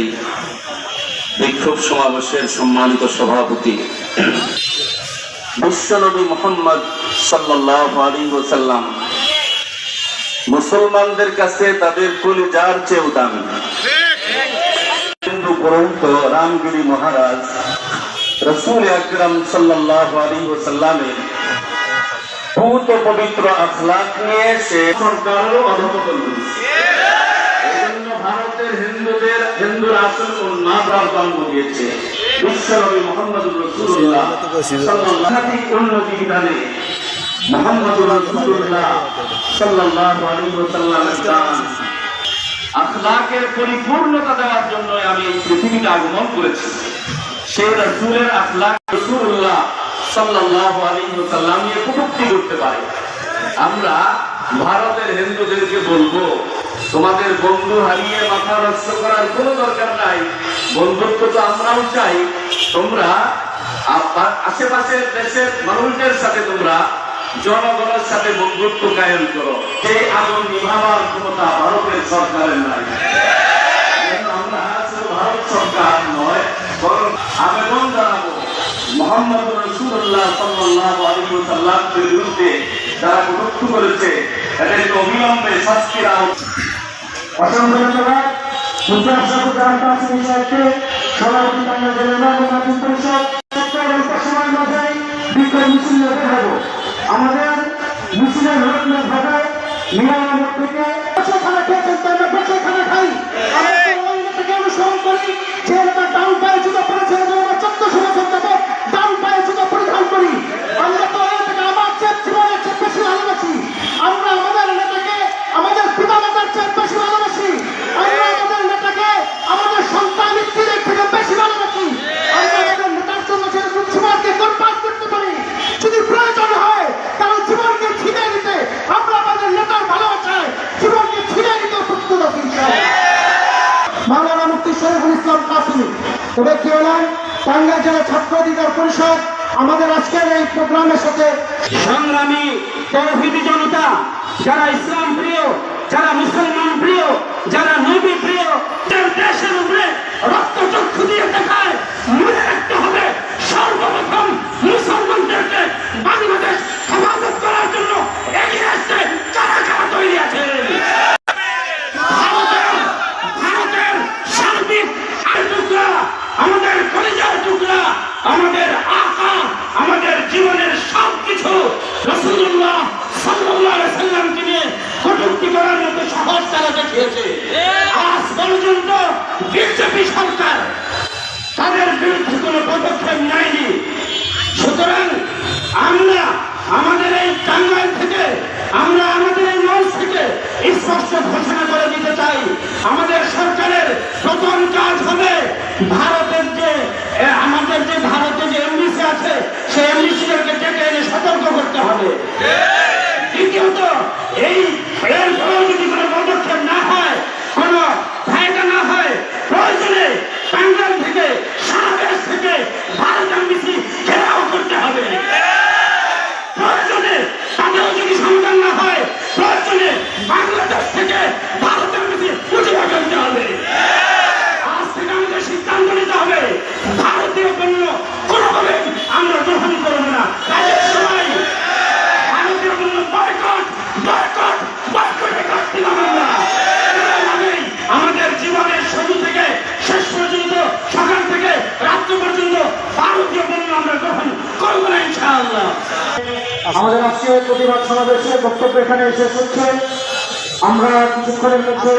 এই বিক্ষোভ সমাবেশের সম্মানিত সভাপতি। বিশ্বনবী মোহাম্মদ মুসলমানদের কাছে তাদের কলিজার চেয়েও দামি। হিন্দু পুরোহিত রামগিরি মহারাজ রসুল আকরম সাল্লাহ আলী পবিত্র আখলাক নিয়ে সে সরকারও অধপতন করেছে। ভারতের হিন্দুদের হিন্দুর আসল উন্মাদার জন্ম দিয়েছে। বিশ্বনবী মোহাম্মদ রসুল্লাহ মোহাম্মদ রসুল্লাহ আখলাকের পরিপূর্ণতা দেওয়ার জন্য আমি এই পৃথিবীতে আগমন করেছি। সেই রসুলের আখলাক রসুল্লাহ সাল্লাল্লাহু আলাইহি নিয়ে কটূক্তি করতে পারে। আমরা ভারতের হিন্দুদেরকে বলব, তোমাদের বন্ধু হারিয়ে মাথা নষ্ট করার কোনো দরকার নাই। বন্ধুত্ব তো আমরাও চাই। তোমরা আশেপাশের দেশের মানুষদের সাথে তোমরা জনগণের সাথে বন্ধুত্ব কায়েম করো। এই আগুন নিভাবার ক্ষমতা ভারতের সরকারের নাই। আমরা ভারত সরকার নয়, বরং আবেদন জানাব। মোহাম্মদ রসুল্লাহ সাল্লাল্লাহু আলাইহি ওয়াসাল্লামের বিরুদ্ধে যারা কটূক্তি করেছে তাদেরকে অবিলম্বে শাস্তি দেওয়া। অসংখ্য ধন্যবাদ মুদ্রা সাহেব কাছে হিসাবে সভাপতি বাংলাদেশ সময়ের মাঝে বিক্ষোভ মিছিল বের হব আমাদের মিছিলের রোডম্যাপ হবে মিয়ানমার থেকে যদি প্রয়োজন হয়, তাহলে জীবনকে ছিনে নিতে আমরা আমাদের নেতার ভালোবাসায় জীবনকে ছিনে নিতে প্রস্তুত আছি মাওলানা মুফতি শরীফুল ইসলাম তবে কি জেলা ছাত্র অধিকার পরিষদ, আমাদের আজকের এই প্রোগ্রামের সাথে সংগ্রামী তৌহিদি জনতা, যারা ইসলাম প্রিয়, যারা মুসলমান প্রিয়, যারা নবী প্রিয় যারা দেশের উপরে রক্ত চক্ষু দিয়ে দেখায় মনে রাখতে হবে সর্বপ্রথম মুসলমানদেরকে বাংলাদেশ হেফাজত করার জন্য এগিয়ে আসতে কারা কারা তৈরি আছে ভারতের ভারতের সার্বিক আর টুকরা আমাদের কলেজার টুকরা আমাদের আকা আমাদের জীবনের সব কিছু রসুল্লাহ সাল্লাহ সাল্লামকে নিয়ে কটূক্তি করার মতো সহজ তারা দেখিয়েছে? আজ পর্যন্ত বিজেপি সরকার তাদের বিরুদ্ধে কোনো পদক্ষেপ নেয়নি। সুতরাং আমরা আমাদের এই টাঙ্গাইল থেকে আমরা আমাদের এই মঞ্চ থেকে স্পষ্ট ঘোষণা করে দিতে চাই আমাদের সরকারের প্রথম কাজ হবে ভারতের যে আমাদের যে ভারতে যে এমবিসি আছে সেই এমবিসিদেরকে ডেকে এনে সতর্ক করতে হবে। দ্বিতীয়ত, এই এর ফলেও যদি কোনো পদক্ষেপ না হয়, কোনো ফায়দা না হয়, প্রয়োজনে বাংলার থেকে, সারা দেশ থেকে ভারত এমবিসি ঘেরাও করতে হবে। প্রয়োজনে তাদেরও যদি সমাধান না হয়, প্রয়োজনে বাংলাদেশ থেকে ভারতের মধ্যে উঠিয়ে ফেলতে হবে আজ থেকে আমাদের সিদ্ধান্ত নিতে হবে ভারতীয় পণ্য কোনোভাবে আমরা গ্রহণ করব না কাজের সময় ভারতীয় পণ্য বয়কট বয়কট বয়কটে কাটতে পারব না এভাবেই আমাদের জীবনের শুরু থেকে শেষ পর্যন্ত সকাল থেকে রাত্র পর্যন্ত ভারতীয় পণ্য আমরা গ্রহণ করব না ইনশাআল্লাহ আমাদের আজকে প্রতিবাদ সমাবেশে বক্তব্য এখানে এসে হচ্ছে। আমরা কিছুক্ষণের মধ্যে